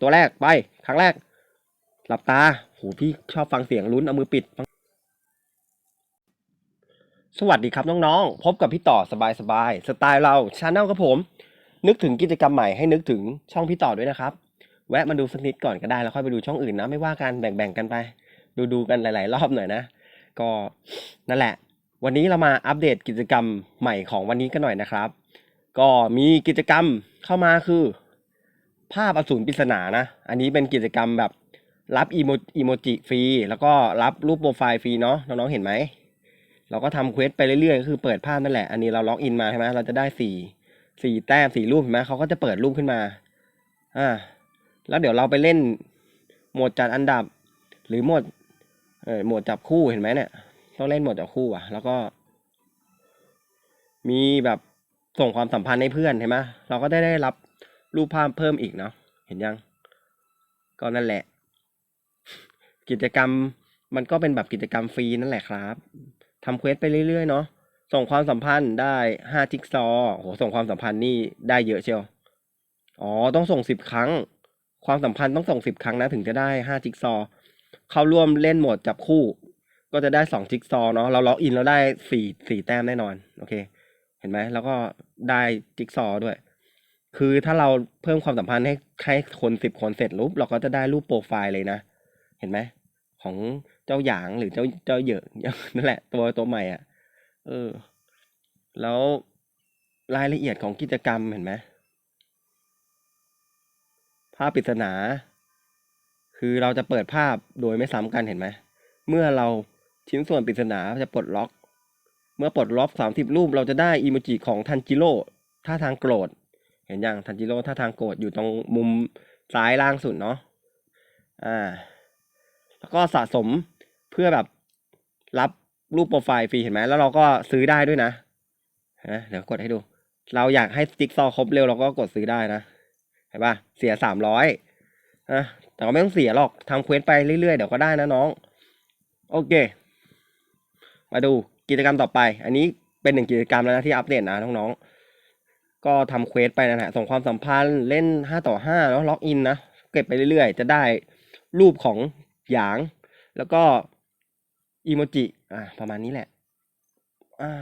ตัวแรกไป ครั้งแรก หลับตาโหพี่ชอบฟังเสียงลุ้นเอามือปิด สวัสดีครับน้องๆ พบกับพี่ต่อสบายสบายๆสไตล์เราชาแนลครับผม นึกถึงกิจกรรมใหม่ให้นึกถึงช่องพี่ต่อด้วยนะครับ แวะมาดูสักนิดก่อนก็ได้แล้วค่อยไปดูช่องอื่นนะ ไม่ว่ากันแบ่งๆกันไป ดูดูๆกันหลาย ๆ รอบหน่อยนะ ก็นั่นแหละ วันนี้เรามาอัปเดตกิจกรรมใหม่ของวันนี้กันหน่อยนะครับ ก็มีกิจกรรมเข้ามาคือ ภาพอสูรปริศนานะ อันนี้เป็นกิจกรรมแบบรับอีโมอีโมจิฟรี แล้วก็รับรูปโปรไฟล์ฟรีเนาะ น้องๆ เห็นไหม เราก็ทำเควสไปเรื่อยๆ ก็คือเปิดภาพนั่นแหละ อันนี้เราล็อกอินมาใช่ไหมเราจะได้สี่สี่แต้มสี่รูปเห็นไหมเขาก็จะเปิดรูปขึ้นมา อ่า แล้วเดี๋ยวเราไปเล่นโหมดจัดอันดับ หรือโหมด เออโหมดจับคู่เห็นไหมเนี่ย ต้องเล่นโหมดจับคู่อะ แล้วก็ มีแบบส่งความสัมพันธ์ให้เพื่อนเห็นไหมเราก็ได้ได้รับ รูปภาพเพิ่มอีกเนาะเห็นยัง ก็นั่นแหละ กิจกรรมมันก็เป็นแบบกิจกรรมฟรีนั่นแหละครับทำเควสไปเรื่อยๆเนาะส่งความสัมพันธ์ได้ห้าจิ๊กซอโหส่งความสัมพันธ์นี่ได้เยอะเชียวอ๋อต้องส่งสิบครั้ง ความสัมพันธ์ต้องส่งสิบครั้งนะถึงจะได้ห้าจิ๊กซอเข้าร่วมเล่นโหมดจับคู่ ก็จะได้สองจิ๊กซอเนาะเราล็อกอินเราได้สี่สี่แต้มแน่นอน โอเค เห็นไหมแล้วก็ได้จิ๊กซอด้วย คือถ้าเราเพิ่มความสัมพันธ์ให้ให้คนสิบคนเสร็จรูปเราก็จะได้รูปโปรไฟล์เลยนะ เห็นไหมของเจ้าหยางหรือเจ้าเจ้าเหยอะนั่นแหละ ตัวตัวใหม่อะ เออ แล้วรายละเอียดของกิจกรรมเห็นไหมภาพปริศนา คือเราจะเปิดภาพโดยไม่ซ้ำกันเห็นไหมเมื่อเราชิ้นส่วนปริศนาจะปลดล็อก เมื่อปลดล็อกสามสิบรูปเราจะได้อีโมจิของทันจิโร่ท่าทางโกรธ เห็นยังทันจิโร่ท่าทางโกรธอยู่ตรงมุมซ้ายล่างสุดเนาะอ่า แล้วก็สะสมเพื่อแบบรับรูปโปรไฟล์ฟรีเห็นไหมแล้วเราก็ซื้อได้ด้วยนะฮะเดี๋ยวกดให้ดู เราอยากให้จิ๊กซอครบเร็วเราก็กดซื้อได้นะเห็นปะเสียสามร้อยนะแต่ก็ไม่ต้องเสียหรอกทำเควสไปเรื่อยๆเดี๋ยวก็ได้นะน้อง โอเค มาดูกิจกรรมต่อไป อันนี้เป็นหนึ่งกิจกรรมแล้วนะที่อัปเดตนะน้องๆ ก็ทำเควสไปนะฮะส่งความสัมพันธ์เล่นห้าต่อห้าแล้วล็อกอินนะเก็บไปเรื่อยๆ จะได้รูปของหยาง แล้วก็อีโมจิอ่าประมาณนี้แหละอ่า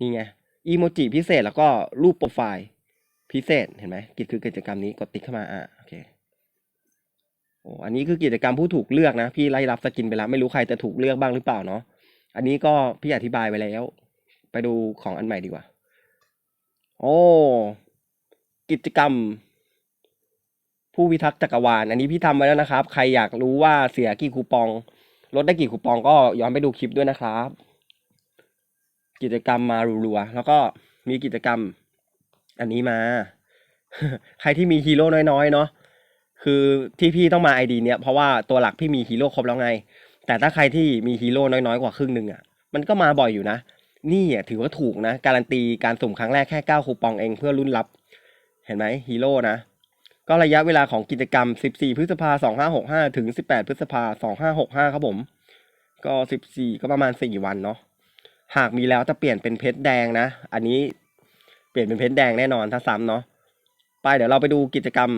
นี่ไงอีโมจิพิเศษแล้วก็รูปโปรไฟล์พิเศษเห็นไหมกิจคือกิจกรรมนี้กดติ๊กเข้ามาอ่าโอเคโอ้อันนี้คือกิจกรรมผู้ถูกเลือกนะพี่ไล่รับสกินไปแล้วไม่รู้ใครจะถูกเลือกบ้างหรือเปล่าเนาะอันนี้ก็พี่อธิบายไปแล้ว ไปดูของอันใหม่ดีกว่า โอ้ กิจกรรม ผู้พิทักษ์จักรวาล อันนี้พี่ทำไว้แล้วนะครับ ใครอยากรู้ว่าเสียกี่คูปองลดได้กี่คูปองก็ย้อนไปดูคลิปด้วยนะครับ กิจกรรมมารัวๆแล้วก็มีกิจกรรม อันนี้มา ใครที่มีฮีโร่น้อยๆเนาะคือที่พี่ต้องมาไอดีเนี้ยเพราะว่าตัวหลักพี่มีฮีโร่ครบแล้วไง แต่ถ้าใครที่มีฮีโร่น้อยๆกว่าครึ่งหนึ่งอะมันก็มาบ่อยอยู่นะ นี่อะถือว่าถูกนะ การันตีการสุ่มครั้งแรกแค่เก้าคูปองเองเพื่อรุ่นรับ เห็นไหมฮีโร่นะ ก็ระยะเวลาของกิจกรรม 14 พฤษภา2565 ถึง 18 พฤษภา2565 ครับผม ก็ 14 ก็ประมาณ 4 วันเนาะหากมีแล้วจะเปลี่ยนเป็นเพชรแดงนะ อันนี้เปลี่ยนเป็นเพชรแดงแน่นอนถ้าซ้ำเนาะไปเดี๋ยวเราไปดูกิจกรรม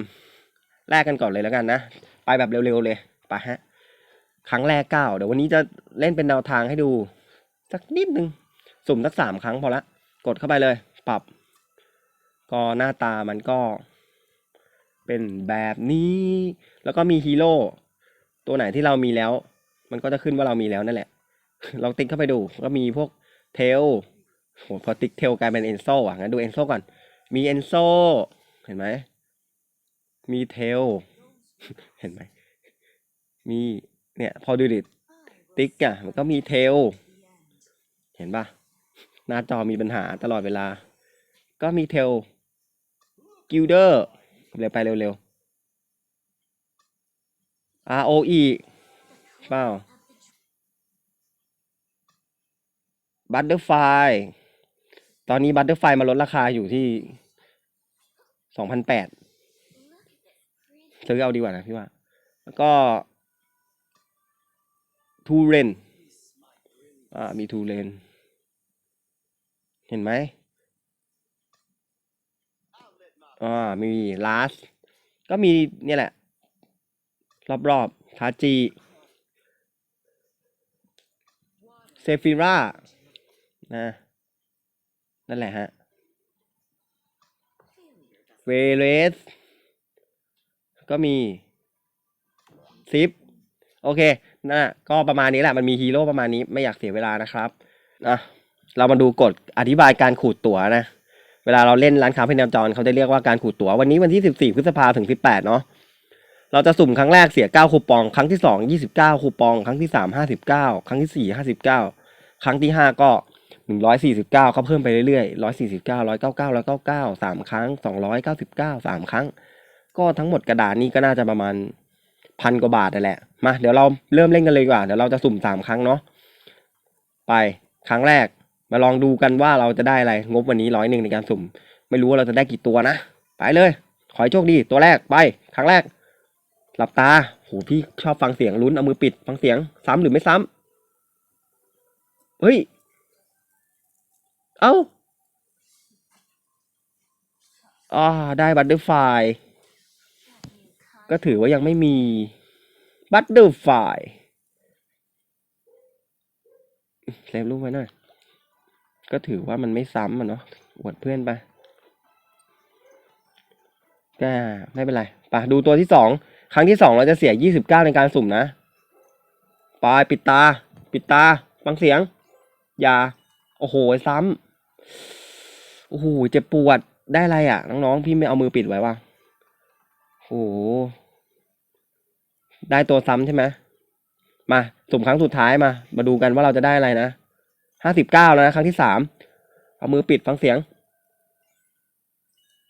แรกกันก่อนเลยแล้วกันนะ ไปแบบเร็วๆเลยไปฮะ ครั้งแรกเก้าเดี๋ยววันนี้จะเล่นเป็นแนวทางให้ดู สักนิดนึง สุ่มสักสามครั้งพอละกดเข้าไปเลย ปรับ ก็หน้าตามันก็ เป็นแบบนี้ แล้วก็มีฮีโร่ตัวไหนที่เรามีแล้ว มันก็จะขึ้นว่าเรามีแล้วนั่นแหละ ลองติ๊กเข้าไปดู ก็มีพวกเทลโหพอติ๊กเทลกลายเป็นเอนโซอะงั้นดูเอนโซก่อน มีเอนโซเห็นไหมมีเทลเห็นไหมมีเนี่ยพอดูดิติ๊กอะมันก็มีเทล เห็นปะ หน้าจอมีปัญหาตลอดเวลา ก็มีเทลกิลเดอร์เร็วไปเร็วๆ ROE เปล่าบัตเตอร์ไฟตอนนี้บัตเตอร์ไฟมาลดราคาอยู่ที่สองพันแปดซื้อเอาดีกว่านะพี่ว่า แล้วก็ทูเรนอ่ามีทูเรน เห็นไหมอ่ามีลาสก็มีเนี่ยแหละ รอบๆทาจีเซฟิร่านะนั่นแหละฮะเวเลสก็มีซิปโอเคน่ะก็ประมาณนี้แหละ มันมีฮีโร่ประมาณนี้ไม่อยากเสียเวลานะครับอะ เรามาดูกฎอธิบายการขูดตั๋วนะ เวลาเราเล่นร้านค้าพนันจรเขาจะเรียกว่าการขูดตั๋ววันนี้วันที่ 14 พฤษภาถึง 18 เนาะเราจะสุ่มครั้งแรกเสีย 9 คูปอง ครั้งที่ 2 29 คูปอง ครั้งที่ 3 59 ครั้งที่ 4 59 ครั้งที่ 5 ก็ 149เก็เพิ่มไปเรื่อยๆ 149 199 199 3 ครั้ง 299 3 ครั้ง ก็ทั้งหมดกระดานนี้ก็น่าจะประมาณพันกว่าบาทนั่นแหละ มาเดี๋ยวเราเริ่มเล่นกันเลยดีกว่า เดี๋ยวเราจะสุ่ม 3 ครั้งเนาะ ไป ครั้งแรก มาลองดูกันว่าเราจะได้อะไร งบวันนี้ร้อยหนึ่งในการสุ่ม ไม่รู้ว่าเราจะได้กี่ตัวนะ ไปเลย ขอให้โชคดี ตัวแรกไป ครั้งแรก หลับตา โห พี่ชอบฟังเสียงลุ้น เอามือปิด ฟังเสียง ซ้ำหรือไม่ซ้ำ เฮ้ย เอ้าอ่าได้บัตเตอร์ไฟก็ถือว่ายังไม่มีบัตเตอร์ไฟเซฟรูปไว้หน่อย ก็ถือว่ามันไม่ซ้ำอะเนาะอวดเพื่อนไปก็ไม่เป็นไรไปดูตัวที่สองครั้งที่สองเราจะเสียยี่สิบเก้าในการสุ่มนะไปปิดตา ปิดตาฟังเสียง อย่า โอ้โหซ้ำโอ้โหเจ็บปวดได้อะไรอะ น้องๆ พี่ไม่เอามือปิดไว้ว่ะโอ้โหได้ตัวซ้ำใช่ไหมมาสุ่มครั้งสุดท้ายมา มาดูกันว่าเราจะได้อะไรนะ ห้าสิบเก้าแล้วนะครั้งที่สามเอามือปิดฟังเสียง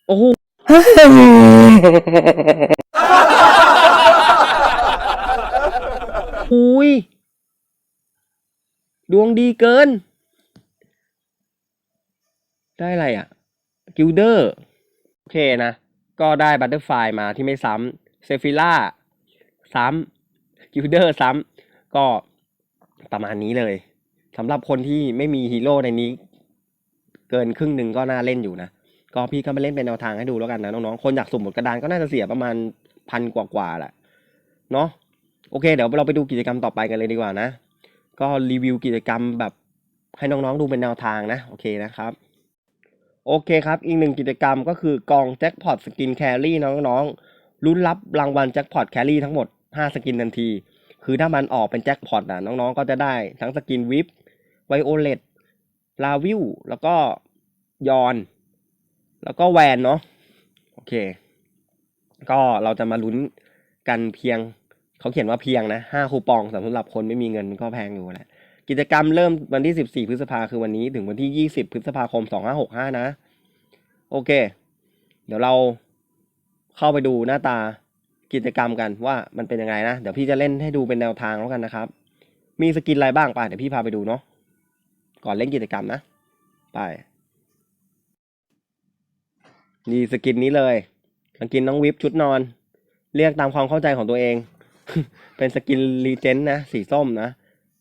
โอ้โหอุ้ย ดวงดีเกิน ได้อะไรอะ กิลเดอร์ โอเคนะ ก็ได้บัตเตอร์ไฟมาที่ไม่ซ้ำเซฟิล่าซ้ำกิลเดอร์ซ้ำก็ประมาณนี้เลย สำหรับคนที่ไม่มีฮีโร่ในนี้ เกินครึ่งหนึ่งก็น่าเล่นอยู่นะ ก็พี่ก็มาเล่นเป็นแนวทางให้ดูแล้วกันนะน้องๆ คนอยากสุ่มหมดกระดานก็น่าจะเสียประมาณพันกว่าๆแหละเนาะโอเค เดี๋ยวเราไปดูกิจกรรมต่อไปกันเลยดีกว่านะ ก็รีวิวกิจกรรมแบบให้น้องๆดูเป็นแนวทางนะ โอเคนะครับโอเคครับ อีกหนึ่งกิจกรรมก็คือกองแจ็คพอตสกินแครี่น้องๆลุ้นรับรางวัลแจ็คพอตแครี่ทั้งหมด 5 สกินทันที คือถ้ามันออกเป็นแจ็คพอตนะน้องๆ ก็จะได้ทั้งสกินวิป ไวโอเลตลาวิวแล้วก็ยอน แล้วก็แวนเนาะโอเค ก็เราจะมาลุ้นกันเพียงเขาเขียนว่าเพียงนะห้าคูปองสำหรับคนไม่มีเงินก็แพงอยู่แหละกิจกรรมเริ่มวันที่สิบสี่พฤษภาคือวันนี้ถึงวันที่ยี่สิบพฤษภาคมสองห้าหกห้านะ โอเค เดี๋ยวเราเข้าไปดูหน้าตากิจกรรมกันว่ามันเป็นยังไงนะ เดี๋ยวพี่จะเล่นให้ดูเป็นแนวทางแล้วกันนะครับ มีสกินอะไรบ้างป่ะเดี๋ยวพี่พาไปดูเนาะ ก่อนเล่นกิจกรรมนะ ไป นี่สกินนี้เลยสกินน้องวิปชุดนอน เรียกตามความเข้าใจของตัวเอง เป็นสกินรีเจนต์นะ สีส้มนะ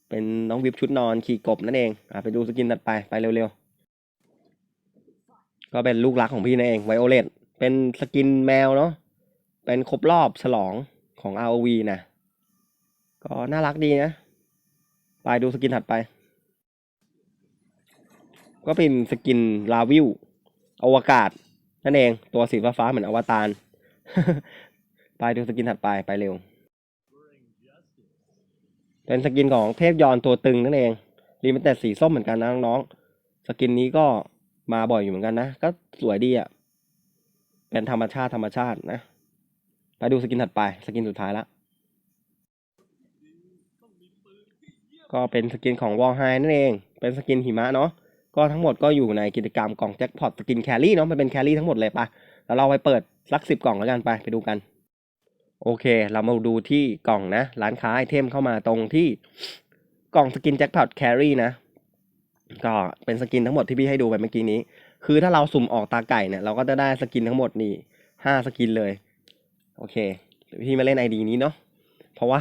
เป็นน้องวิปชุดนอนขี่กบนั่นเองอะไปดูสกินถัดไป ไปเร็วๆ ก็เป็นลูกรักของพี่นั่นเองไวโอเลตเป็นสกินแมวเนาะ เป็นครบรอบฉลองของ ROV นะ ก็น่ารักดีนะ ไปดูสกินถัดไป ก็เป็นสกินลาวิวอวกาศ นั่นเอง ตัวสีฟ้าเหมือนอวตารไปดูสกินถัดไปไปเร็ว เป็นสกินของเทพยอนตัวตึงนั่นเองรีมิเต็ดสีส้มเหมือนกันนะน้องๆสกินนี้ก็มาบ่อยอยู่เหมือนกันนะ ก็สวยดีอะ่ะ เป็นธรรมชาติธรรมชาตินะ ไปดูสกินถัดไป สกินสุดท้ายละ ก็เป็นสกินของวอลไฮนั่นเอง เป็นสกินหิมะเนาะ ก็ทั้งหมดก็อยู่ในกิจกรรมกล่องแจ็คพอตสกินแครี่เนาะมันเป็นแครี่ทั้งหมดเลยปะแล้วเราไปเปิดสักสิบกล่องแล้วกันไปไปดูกัน โอเค เรามาดูที่กล่องนะ ร้านค้าไอเทมเข้ามาตรงที่กล่องสกินแจ็คพอตแครี่นะ ก็เป็นสกินทั้งหมดที่พี่ให้ดูไปเมื่อกี้นี้ คือถ้าเราสุ่มออกตาไก่เนี่ยเราก็จะได้สกินทั้งหมดนี่ห้าสกินเลย โอเคพี่มาเล่นไอดีนี้เนาะเพราะว่า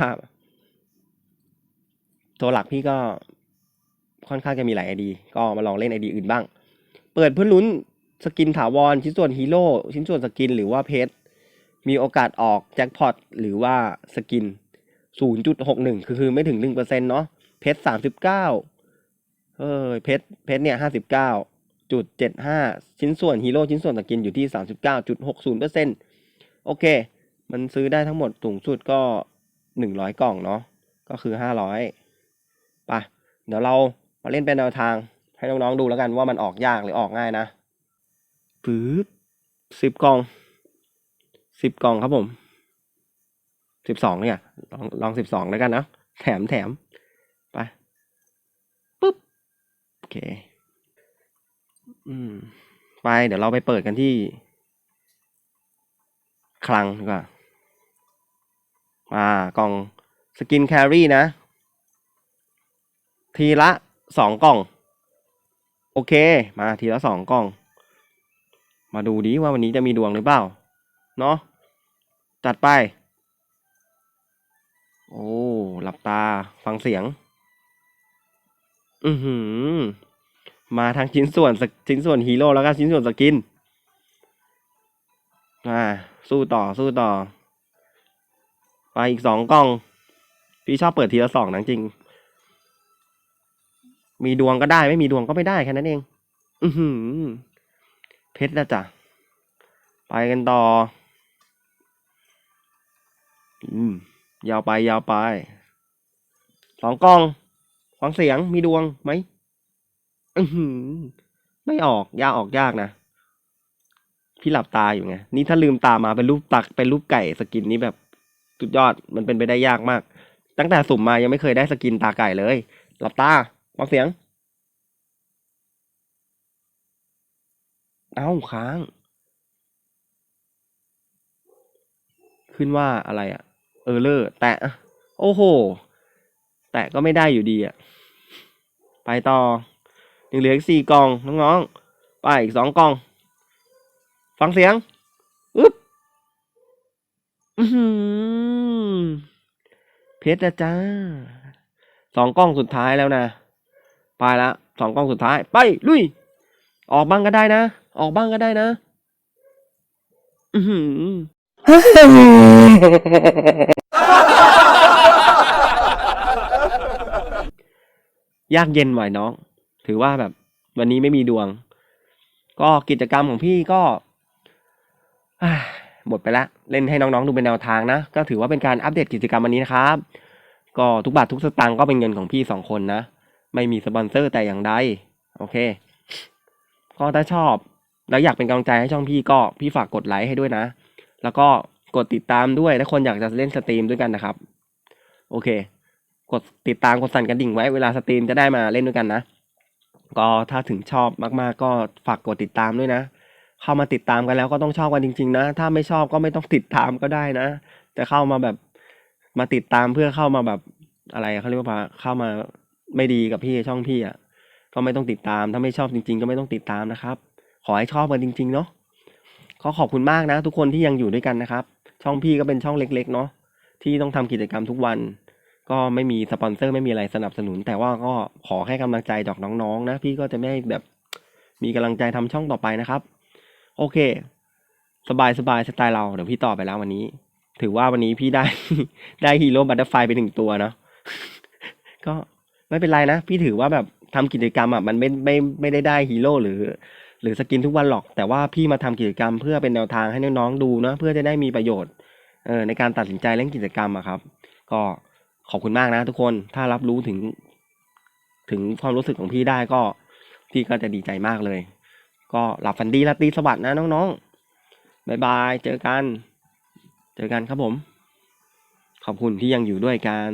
ตัวหลักพี่ก็ ค่อนข้างจะมีหลายไอดีก็มาลองเล่นไอดีอื่นบ้าง เปิดเพื่อลุ้นสกินถาวรชิ้นส่วนฮีโร่ชิ้นส่วนสกินหรือว่าเพชรมีโอกาสออกแจ็คพอตหรือว่าสกิน 0.61 คือคือไม่ถึง 1%เนาะเพชร 39 เออเพชรเพชรเนี่ย 59.75 ชิ้นส่วนฮีโร่ชิ้นส่วนสกินอยู่ที่ 39.60%โอเค มันซื้อได้ทั้งหมดสูงสุดก็ 100 กล่องเนาะก็คือ 500ป่ะเดี๋ยวเรา มาเล่นเป็นแนวทาง ให้น้องๆดูแล้วกันว่ามันออกยากหรือออกง่ายนะปึ๊บสิบกล่องสิบกล่องครับผมสิบสองเนี่ยลองลองสิบสองแล้วกันนะแถมแถมไปปุ๊บโอเค อืม ไปเดี๋ยวเราไปเปิดกันที่ คลังดีกว่าอ่ากล่องสกินแครี่นะ ทีละ สองกล่อง โอเค มาทีละสองกล่อง มาดูดิว่าวันนี้จะมีดวงหรือเปล่า เนาะจัดไป โอ้ หลับตาฟังเสียง อือหือ มาทั้งชิ้นส่วนชิ้นส่วนฮีโร่แล้วก็ชิ้นส่วนสกิน อ่า สู้ต่อสู้ต่อ ไปอีกสองกล่อง พี่ชอบเปิดทีละสองนะจริง มีดวงก็ได้ไม่มีดวงก็ไม่ได้แค่นั้นเอง อือหือเพชรนะจ๊ะไปกันต่อ อืม ยาวไปยาวไป สองกล้องฟังเสียงมีดวงไหมอือหือ ไม่ออกยากออกยากนะ พี่หลับตาอยู่ไง นี่ถ้าลืมตามาเป็นรูปตักเป็นรูปไก่สกินนี้แบบสุดยอดมันเป็นไปได้ยากมาก ตั้งแต่สุ่มมายังไม่เคยได้สกินตาไก่เลย หลับตา ฟังเสียง เอ้าค้าง ขึ้นว่าอะไรอะเออเลอร์ แตะ โอ้โห แตะก็ไม่ได้อยู่ดีอะไปต่อยังเหลืออีกสี่กล่องน้องๆ ไปอีกสองกล่อง ฟังเสียงอึ๊บอือเพชรนะจ้าสองกล้องสุดท้ายแล้วนะ ไปละสองกล้องสุดท้าย ไป ลุย ออกบ้างก็ได้นะ ออกบ้างก็ได้นะ อืยากเย็นหน่อยน้อง ถือว่าแบบ วันนี้ไม่มีดวง ก็กิจกรรมของพี่ก็หมดไปละ เล่นให้น้องๆดูเป็นแนวทางนะ ก็ถือว่าเป็นการอัปเดตกิจกรรมวันนี้นะครับ ก็ทุกบาททุกสตางค์ก็เป็นเงินของพี่สองคนนะ ไม่มีสปอนเซอร์แต่อย่างใดโอเค ก็ถ้าชอบแล้วอยากเป็นกำลังใจให้ช่องพี่ก็พี่ฝากกดไลค์ให้ด้วยนะ แล้วก็กดติดตามด้วยถ้าคนอยากจะเล่นสตรีมด้วยกันนะครับ โอเค กดติดตามกดสั่นกระดิ่งไว้เวลาสตรีมจะได้มาเล่นด้วยกันนะ ก็ถ้าถึงชอบมากๆ ก็ฝากกดติดตามด้วยนะ เข้ามาติดตามกันแล้วก็ต้องชอบกันจริง ๆ นะ ถ้าไม่ชอบก็ไม่ต้องติดตามก็ได้นะ แต่เข้ามาแบบมาติดตามเพื่อเข้ามาแบบอะไรเขาเรียกว่าเข้ามา ไม่ดีกับพี่ช่องพี่อะก็ไม่ต้องติดตาม ถ้าไม่ชอบจริง ๆ ก็ไม่ต้องติดตามนะครับ ขอให้ชอบกันจริง ๆ เนาะขอขอบคุณมากนะ ทุกคนที่ยังอยู่ด้วยกันนะครับ ช่องพี่ก็เป็นช่องเล็ก ๆ เนาะที่ต้องทำกิจกรรมทุกวัน ก็ไม่มีสปอนเซอร์ไม่มีอะไรสนับสนุน แต่ว่าก็ขอให้กำลังใจจากน้องๆนะ พี่ก็จะไม่แบบมีกำลังใจทำช่องต่อไปนะครับ โอเค สบายสบายสไตล์เราเดี๋ยวพี่ต่อไปแล้ววันนี้ ถือว่าวันนี้พี่ได้ได้ฮีโร่บัตเตอร์ไฟไปหนึ่งตัวเนาะก็ ไม่เป็นไรนะ พี่ถือว่าแบบทำกิจกรรมอะมันไม่ไม่ไม่ได้ได้ฮีโร่หรือ หรือสกินทุกวันหรอก แต่ว่าพี่มาทำกิจกรรมเพื่อเป็นแนวทางให้น้องๆดูนะเพื่อจะได้มีประโยชน์เออในการตัดสินใจเล่นกิจกรรมอะครับ ก็ขอบคุณมากนะทุกคนถ้ารับรู้ถึง ถึงความรู้สึกของพี่ได้ก็พี่ก็จะดีใจมากเลย ก็หลับฝันดีราตรีสวัสดิ์นะน้องๆบายบายเจอกัน เจอกันครับผม ขอบคุณที่ยังอยู่ด้วยกัน